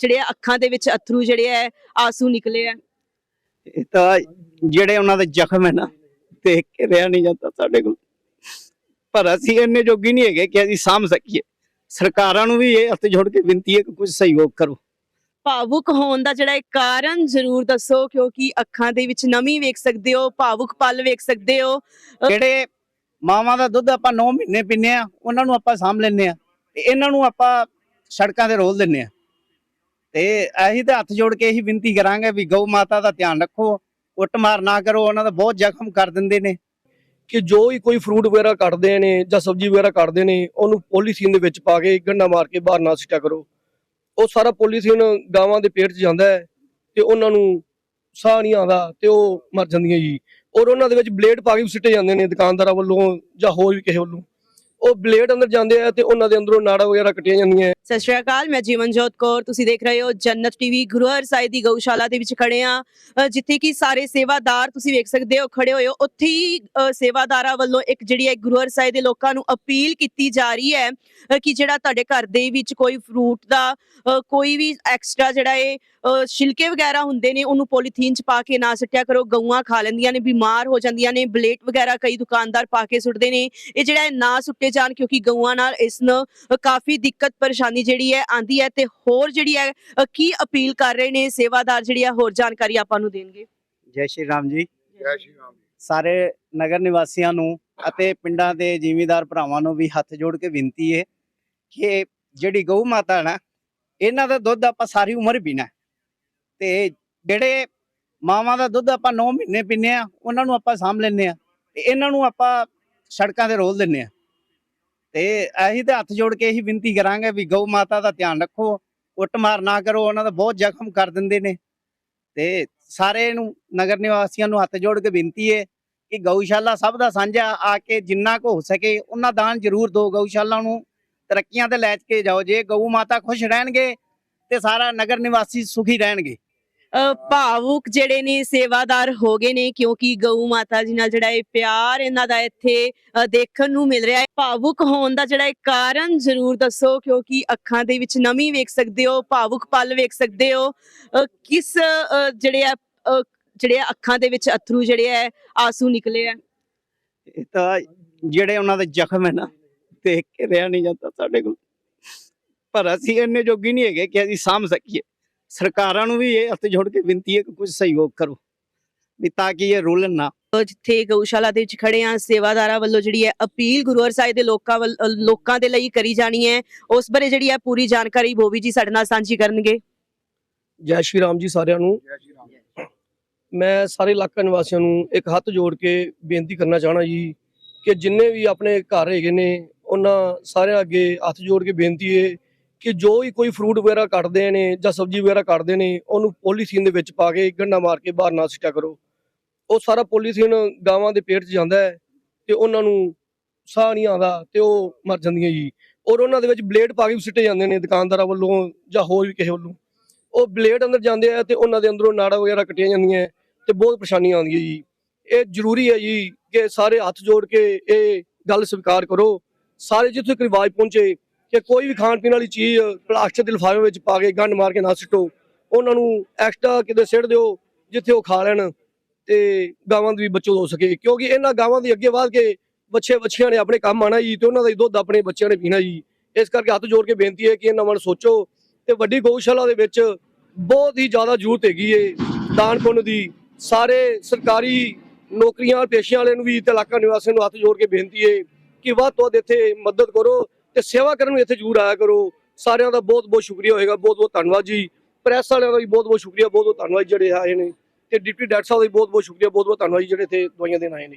ਜਿਹੜੇ ਅੱਖਾਂ ਦੇ ਵਿੱਚ ਅਥਰੂ ਜਿਹੜੇ ਆ ਆਂਸੂ ਨਿਕਲੇ ਆ। ਇਹ ਤਾਂ ਜਿਹੜੇ ਉਹਨਾਂ ਦੇ ਜ਼ਖਮ ਹੈ ਨਾ ਦੇਖ ਕੇ ਰਿਹਾ ਨਹੀਂ ਜਾਂਦਾ ਸਾਡੇ ਕੋਲ। ਪਰ ਅਸੀਂ ਇੰਨੇ ਜੋਗੀ ਨਹੀਂ ਹੈਗੇ ਕਿ ਅਸੀਂ ਸਾਂਭ ਸਕੀਏ। ਸਰਕਾਰਾਂ ਨੂੰ ਵੀ ਇਹ ਹੱਥ ਜੋੜ ਕੇ ਬੇਨਤੀ ਹੈ ਕਿ ਕੁਝ ਸਹਿਯੋਗ ਕਰੋ। ਭਾਵੁਕ ਹੋਣ ਦਾ ਜਿਹੜਾ ਇੱਕ ਕਾਰਨ ਜ਼ਰੂਰ ਦੱਸੋ ਕਿਉਂਕਿ ਅੱਖਾਂ ਦੇ ਵਿੱਚ ਨਮੀ ਵੇਖ ਸਕਦੇ ਹੋ ਭਾਵੁਕ ਪਲ ਵੇਖ ਸਕਦੇ ਹੋ। ਜਿਹੜੇ ਮਾਵਾਂ ਦਾ ਦੁੱਧ ਆਪਾਂ 9 ਮਹੀਨੇ ਪੀਂਦੇ ਆ ਉਹਨਾਂ ਨੂੰ ਆਪਾਂ ਸਾਂਭ ਲੈਂਦੇ ਆ ਤੇ ਇਹਨਾਂ ਨੂੰ ਆਪਾਂ ਸੜਕਾਂ ਤੇ ਰੋਲ ਦਿੰਦੇ ਆ ਤੇ ਅਸੀਂ ਤਾਂ ਹੱਥ ਜੋੜ ਕੇ ਇਹੀ ਬੇਨਤੀ ਕਰਾਂਗੇ ਵੀ ਗਊ ਮਾਤਾ ਦਾ ਧਿਆਨ ਰੱਖੋ ਕੁੱਟਮਾਰ ਨਾ ਕਰੋ, ਉਹਨਾਂ ਦਾ ਬਹੁਤ ਜ਼ਖਮ ਕਰ ਦਿੰਦੇ ਨੇ। ਕਿ ਜੋ ਹੀ ਕੋਈ ਫਰੂਟ ਵਗੈਰਾ ਕੱਟਦੇ ਨੇ ਜਾਂ ਸਬਜ਼ੀ ਵਗੈਰਾ ਕੱਟਦੇ ਨੇ, ਉਹਨੂੰ ਪੋਲੀਥੀਨ ਦੇ ਵਿੱਚ ਪਾ ਕੇ ਗੰਡਾ ਮਾਰ ਕੇ ਬਾਹਰ ਨਾ ਸਿੱਟਿਆ ਕਰੋ। ਉਹ ਸਾਰਾ ਪੋਲੀਥੀਨ ਗਾਵਾਂ ਦੇ ਪੇਟ 'ਚ ਜਾਂਦਾ ਹੈ ਤੇ ਉਹਨਾਂ ਨੂੰ ਸਾਹ ਨਹੀਂ ਆਉਂਦਾ ਤੇ ਉਹ ਮਰ ਜਾਂਦੀਆਂ ਜੀ। ਔਰ ਉਹਨਾਂ ਦੇ ਵਿੱਚ ਬਲੇਡ ਪਾ ਕੇ ਵੀ ਸਿੱਟੇ ਜਾਂਦੇ ਨੇ ਦੁਕਾਨਦਾਰਾਂ ਵੱਲੋਂ ਜਾਂ ਹੋਰ ਵੀ ਕਿਸੇ ਵੱਲੋਂ। ਉਹ ਬਲੇਡ ਅੰਦਰ ਜਾਂਦੇ ਆ ਤੇ ਉਹਨਾਂ ਦੇ ਅੰਦਰੋਂ ਨਾੜਾਂ ਵਗੈਰਾ ਕੱਟੀਆਂ ਜਾਂਦੀਆਂ ਸਤਿ ਸ਼੍ਰੀ ਅਕਾਲ, ਮੈਂ ਜੀਵਨਜੋਤ ਕੌਰ। ਤੁਸੀਂ ਦੇਖ ਰਹੇ ਹੋ ਜੰਨਤ ਟੀਵੀ, ਗੁਰੂ ਹਰਸਾਈ ਦੀ ਗਊਸ਼ਾਲਾ ਦੇ ਵਿੱਚ ਖੜੇ ਆ ਜਿੱਥੇ ਕਿ ਸਾਰੇ ਸੇਵਾਦਾਰ ਤੁਸੀਂ ਵੇਖ ਸਕਦੇ ਹੋ, ਖੜੇ ਹੋਏ ਹੋ। ਉੱਥੇ ਹੀ ਸੇਵਾਦਾਰਾਂ ਵੱਲੋਂ ਇੱਕ ਜਿਹੜੀ ਹੈ ਗੁਰੂ ਹਰਸਾਈ ਦੇ ਲੋਕਾਂ ਨੂੰ ਅਪੀਲ ਕੀਤੀ ਜਾ ਰਹੀ ਹੈ ਕਿ ਜਿਹੜਾ ਤੁਹਾਡੇ ਘਰ ਦੇ ਵਿੱਚ ਕੋਈ ਫਰੂਟ ਦਾ ਕੋਈ ਵੀ ਐਕਸਟਰਾ ਜਿਹੜਾ ਇਹ ਛਿਲਕੇ ਵਗੈਰਾ ਹੁੰਦੇ ਨੇ, ਉਹਨੂੰ ਪੋਲੀਥੀਨ ਚ ਪਾ ਕੇ ਨਾ ਸੱਟਿਆ ਕਰੋ। ਗਊਆਂ ਖਾ ਲੈਂਦੀਆਂ ਨੇ, ਬਿਮਾਰ ਹੋ ਜਾਂਦੀਆਂ ਨੇ, ਬਲੇਟ ਵਗੈਰਾ ਕਈ ਦੁਕਾਨਦਾਰ ਪਾ ਕੇ ਸੁੱਟਦੇ ਨੇ। ਇਹ ਜਿਹੜਾ ਨਾ ਸੁੱਟੇ ਜਾਣ ਕਿਉਂਕਿ ਗਊਆਂ ਨਾਲ ਇਸ ਨੂੰ ਕਾਫੀ ਦਿੱਕਤ ਪਰੇਸ਼ਾਨੀ ਜਿਹੜੀ ਹੈ ਆਂਦੀ ਹੈ ਤੇ ਹੋਰ ਜਿਹੜੀ ਹੈ ਕੀ ਅਪੀਲ ਕਰ ਰਹੇ ਨੇ ਸੇਵਾਦਾਰ ਜਿਹੜੀ ਹੈ ਹੋਰ ਜਾਣਕਾਰੀ ਆਪਾਂ ਨੂੰ ਦੇਣਗੇ। ਜੈ ਸ਼੍ਰੀ ਰਾਮ ਜੀ। ਜੈ ਸ਼੍ਰੀ ਰਾਮ ਸਾਰੇ ਨਗਰ ਨਿਵਾਸੀਆਂ ਨੂੰ ਅਤੇ ਪਿੰਡਾਂ ਦੇ ਜ਼ਿਮੀਂਦਾਰ ਭਰਾਵਾਂ ਨੂੰ ਵੀ ਹੱਥ ਜੋੜ ਕੇ ਬੇਨਤੀ ਹੈ ਕਿ ਜਿਹੜੀ ਗਊ ਮਾਤਾ ਹੈ ਨਾ ਇਹਨਾਂ ਦਾ ਦੁੱਧ ਆਪਾਂ ਸਾਰੀ ਉਮਰ ਪੀਣਾ। ਤੇ ਜਿਹੜੇ ਮਾਵਾਂ ਦਾ ਦੁੱਧ ਆਪਾਂ 9 ਮਹੀਨੇ ਪੀਂਦੇ ਆ ਉਹਨਾਂ ਨੂੰ ਆਪਾਂ ਸਾਂਭ ਲੈਂਦੇ ਆ ਤੇ ਇਹਨਾਂ ਨੂੰ ਆਪਾਂ ਸੜਕਾਂ ਤੇ ਰੋਲ ਦਿੰਦੇ ਆ ਤੇ ਅਸੀਂ ਤਾਂ ਹੱਥ ਜੋੜ ਕੇ ਇਹੀ ਬੇਨਤੀ ਕਰਾਂਗੇ ਵੀ ਗਊ ਮਾਤਾ ਦਾ ਧਿਆਨ ਰੱਖੋ ਕੁੱਟਮਾਰ ਨਾ ਕਰੋ, ਉਹਨਾਂ ਦਾ ਬਹੁਤ ਜ਼ਖਮ ਕਰ ਦਿੰਦੇ ਨੇ। ਤੇ ਸਾਰੇ ਨੂੰ, ਨਗਰ ਨਿਵਾਸੀਆਂ ਨੂੰ ਹੱਥ ਜੋੜ ਕੇ ਬੇਨਤੀ ਹੈ ਕਿ ਗਊਸ਼ਾਲਾ ਸਭ ਦਾ ਸਾਂਝਾ ਆ ਕੇ ਜਿੰਨਾ ਕੁ ਹੋ ਸਕੇ, ਉਹਨਾਂ ਦਾਨ ਜ਼ਰੂਰ ਦਿਓ ਗਊਸ਼ਾਲਾ ਨੂੰ। ਤਰੱਕੀਆਂ ਤੇ ਲੈ ਕੇ ਜਾਓ, ਜੇ ਗਊ ਮਾਤਾ ਖੁਸ਼ ਰਹਿਣਗੇ ਤੇ ਸਾਰਾ ਨਗਰ ਨਿਵਾਸੀ ਸੁਖੀ ਰਹਿਣਗੇ। ਭਾਵੁਕ ਜਿਹੜੇ ਨੇ ਸੇਵਾਦਾਰ ਹੋ ਗਏ ਨੇ, ਕਿਉਂਕਿ ਗਊ ਮਾਤਾ ਜੀ ਨਾਲ ਜਿਹੜਾ ਇਹ ਪਿਆਰ ਇਹਨਾਂ ਦਾ ਇੱਥੇ ਦੇਖਣ ਨੂੰ ਮਿਲ ਰਿਹਾ ਹੈ। ਭਾਵੁਕ ਹੋਣ ਦਾ ਜਿਹੜਾ ਇੱਕ ਕਾਰਨ ਜ਼ਰੂਰ ਦੱਸੋ, ਕਿਉਂਕਿ ਅੱਖਾਂ ਦੇ ਵਿੱਚ ਨਮੀ ਵੇਖ ਸਕਦੇ ਹੋ, ਭਾਵੁਕ ਪਲ ਵੇਖ ਸਕਦੇ ਹੋ। ਕਿਸ ਜਿਹੜੇ ਆ ਜਿਹੜੇ ਅੱਖਾਂ ਦੇ ਵਿੱਚ ਅਥਰੂ ਜਿਹੜੇ ਆ ਆਸੂ ਨਿਕਲੇ ਆ ਇਹ ਤਾਂ ਜਿਹੜੇ ਉਹਨਾਂ ਦੇ ਜ਼ਖਮ ਹੈ ਨਾ, ਦੇਖ ਕੇ ਰਿਹਾ ਨਹੀਂ ਜਾਂਦਾ ਸਾਡੇ ਕੋਲ। ਪਰ ਅਸੀਂ ਇੰਨੇ ਜੋਗੀ ਨਹੀਂ ਹੈਗੇ ਕਿ ਅਸੀਂ ਸਾਂਭ ਸਕੀਏ। ਸਰਕਾਰਾਂ ਨੂੰ ਵੀ ਇਹ ਹੱਥ ਜੋੜ ਕੇ ਬੇਨਤੀ ਹੈ ਕਿ ਕੁਝ ਸਹਿਯੋਗ ਕਰੋ ਵੀ ਤਾਂ ਕਿ ਇਹ ਰੋਲਣ ਨਾ ਜਿੱਥੇ ਗਊਸ਼ਾਲਾ ਦੇ ਵਿੱਚ ਖੜੇ ਆ ਸੇਵਾਦਾਰਾਂ ਵੱਲੋਂ ਜਿਹੜੀ ਹੈ ਅਪੀਲ ਗੁਰੂ ਹਰਸਾਏ ਦੇ ਲੋਕਾਂ ਲੋਕਾਂ ਦੇ ਲਈ ਕਰੀ ਜਾਣੀ ਹੈ। ਉਸ ਬਾਰੇ ਜਿਹੜੀ ਹੈ ਪੂਰੀ ਜਾਣਕਾਰੀ ਬੋਵੀ ਜੀ ਸਾਡੇ ਨਾਲ ਸਾਂਝੀ ਕਰਨਗੇ। ਜੈ ਸ਼੍ਰੀ ਰਾਮ ਜੀ ਸਾਰਿਆਂ ਨੂੰ। ਮੈਂ ਸਾਰੇ ਇਲਾਕਾ ਨਿਵਾਸੀਆਂ ਨੂੰ ਇੱਕ ਹੱਥ ਜੋੜ ਕੇ ਬੇਨਤੀ ਕਰਨਾ ਚਾਹਣਾ ਜੀ ਕਿ ਜਿੰਨੇ ਵੀ ਆਪਣੇ ਘਰ ਹੈਗੇ ਨੇ ਉਹਨਾਂ ਸਾਰਿਆਂ ਅੱਗੇ ਹੱਥ ਜੋੜ ਕੇ ਬੇਨਤੀ ਹੈ ਕਿ ਜੋ ਹੀ ਕੋਈ ਫਰੂਟ ਵਗੈਰਾ ਕੱਟਦੇ ਨੇ ਜਾਂ ਸਬਜ਼ੀ ਵਗੈਰਾ ਕੱਟਦੇ ਨੇ, ਉਹਨੂੰ ਪੋਲੀਥੀਨ ਦੇ ਵਿੱਚ ਪਾ ਕੇ ਗੰਡਾ ਮਾਰ ਕੇ ਬਾਹਰ ਨਾ ਸਿੱਟਿਆ ਕਰੋ। ਉਹ ਸਾਰਾ ਪੋਲੀਥੀਨ ਗਾਵਾਂ ਦੇ ਪੇਟ 'ਚ ਜਾਂਦਾ ਹੈ ਤੇ ਉਹਨਾਂ ਨੂੰ ਸਾਹ ਨਹੀਂ ਆਉਂਦਾ ਤੇ ਉਹ ਮਰ ਜਾਂਦੀਆਂ ਜੀ। ਔਰ ਉਹਨਾਂ ਦੇ ਵਿੱਚ ਬਲੇਡ ਪਾ ਕੇ ਵੀ ਸਿੱਟੇ ਜਾਂਦੇ ਨੇ ਦੁਕਾਨਦਾਰਾਂ ਵੱਲੋਂ ਜਾਂ ਹੋਰ ਵੀ ਕਿਸੇ ਵੱਲੋਂ। ਉਹ ਬਲੇਡ ਅੰਦਰ ਜਾਂਦੇ ਆ ਤੇ ਉਹਨਾਂ ਦੇ ਅੰਦਰੋਂ ਨਾੜਾਂ ਵਗੈਰਾ ਕੱਟੀਆਂ ਜਾਂਦੀਆਂ ਤੇ ਬਹੁਤ ਪਰੇਸ਼ਾਨੀਆਂ ਆਉਂਦੀਆਂ ਜੀ। ਇਹ ਜ਼ਰੂਰੀ ਹੈ ਜੀ ਕਿ ਸਾਰੇ ਹੱਥ ਜੋੜ ਕੇ ਇਹ ਗੱਲ ਸਵੀਕਾਰ ਕਰੋ। ਸਾਰੇ ਜਿੱਥੇ ਇੱਕ ਰਿਵਾਜ ਪਹੁੰਚੇ ਕਿ ਕੋਈ ਵੀ ਖਾਣ ਪੀਣ ਵਾਲੀ ਚੀਜ਼ ਪਲਾਸਟਿਕ ਦੇ ਲਿਫਾਫੇ ਵਿੱਚ ਪਾ ਕੇ ਗੰਢ ਮਾਰ ਕੇ ਨਾ ਸਿੱਟੋ, ਉਹਨਾਂ ਨੂੰ ਐਕਸਟਰਾ ਕਿਤੇ ਸਿੱਟ ਦਿਓ ਜਿੱਥੇ ਉਹ ਖਾ ਲੈਣ ਤੇ ਗਾਵਾਂ ਦੀ ਵੀ ਬਚੋ ਹੋ ਸਕੇ। ਕਿਉਂਕਿ ਇਹਨਾਂ ਗਾਵਾਂ ਦੀ ਅੱਗੇ ਬਾਅਦ ਕੇ ਬੱਚੇ ਬੱਚੀਆਂ ਨੇ ਆਪਣੇ ਕੰਮ ਆਣਾ ਜੀ ਤੇ ਉਹਨਾਂ ਦਾ ਦੁੱਧ ਆਪਣੇ ਬੱਚਿਆਂ ਨੇ ਪੀਣਾ ਜੀ। ਇਸ ਕਰਕੇ ਹੱਥ ਜੋੜ ਕੇ ਬੇਨਤੀ ਹੈ ਕਿ ਇਹਨਾਂ ਵੱਲ ਸੋਚੋ ਤੇ ਵੱਡੀ ਗਊਸ਼ਾਲਾ ਦੇ ਵਿੱਚ ਬਹੁਤ ਹੀ ਜ਼ਿਆਦਾ ਜ਼ਰੂਰਤ ਹੈਗੀ ਏ। ਦਾਨ ਪੁੰਨ ਦੀ ਸਾਰੇ ਸਰਕਾਰੀ ਨੌਕਰੀਆਂ, ਪੇਸ਼ਿਆਂ ਵਾਲਿਆਂ ਨੂੰ ਵੀ ਤੇ ਇਲਾਕਾ ਨਿਵਾਸੀਆਂ ਨੂੰ ਹੱਥ ਜੋੜ ਕੇ ਬੇਨਤੀ ਏ ਕਿ ਵੱਧ ਤੋਂ ਵੱਧ ਇੱਥੇ ਮਦਦ ਕਰੋ। ਤੇ ਸੇਵਾ ਕਰਨ ਨੂੰ ਇੱਥੇ ਜ਼ਰੂਰ ਆਇਆ ਕਰੋ। ਸਾਰਿਆਂ ਦਾ ਬਹੁਤ ਬਹੁਤ ਸ਼ੁਕਰੀਆ ਹੋਏਗਾ, ਬਹੁਤ ਬਹੁਤ ਧੰਨਵਾਦ ਜੀ। ਪ੍ਰੈਸ ਵਾਲਿਆਂ ਦਾ ਵੀ ਬਹੁਤ ਬਹੁਤ ਸ਼ੁਕਰੀਆ, ਬਹੁਤ ਬਹੁਤ ਧੰਨਵਾਦ ਜਿਹੜੇ ਆਏ ਨੇ। ਤੇ ਡਿਪਟੀ ਡਾਕਟਰ ਸਾਹਿਬ ਦਾ ਵੀ ਬਹੁਤ ਬਹੁਤ ਸ਼ੁਕਰੀਆ, ਬਹੁਤ ਬਹੁਤ ਧੰਨਵਾਦ ਜੀ ਜਿਹੜੇ ਇੱਥੇ ਦਵਾਈਆਂ ਦੇਣ ਆਏ ਨੇ।